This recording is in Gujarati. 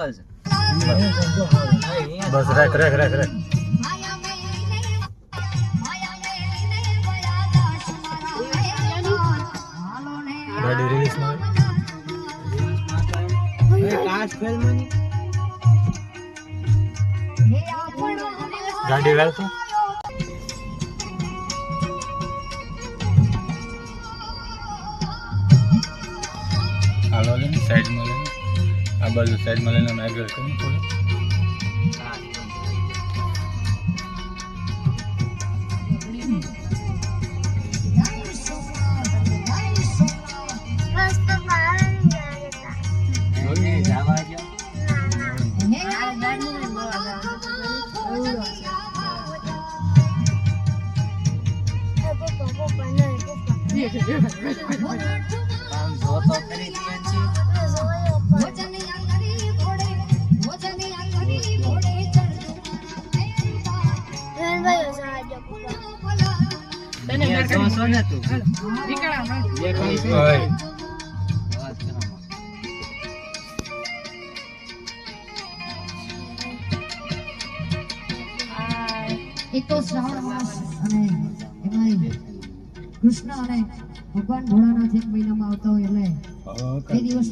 આવાજ બસ રાખ રાખ રાખ રાખ. ગાડી રિલીઝમાં ગાડી રાખો હાલો સાઈડમાં લઈને. આ બાજુ સાઈડમાં લઈને અને આગળ કરી થોડું જવા દો આમ જોતો કરી એક તો શ્રાવણ માસ અને એમાં કૃષ્ણ અને ભગવાન ભોળાનાથ એક મહિનામાં આવતા હોય એટલે તે દિવસ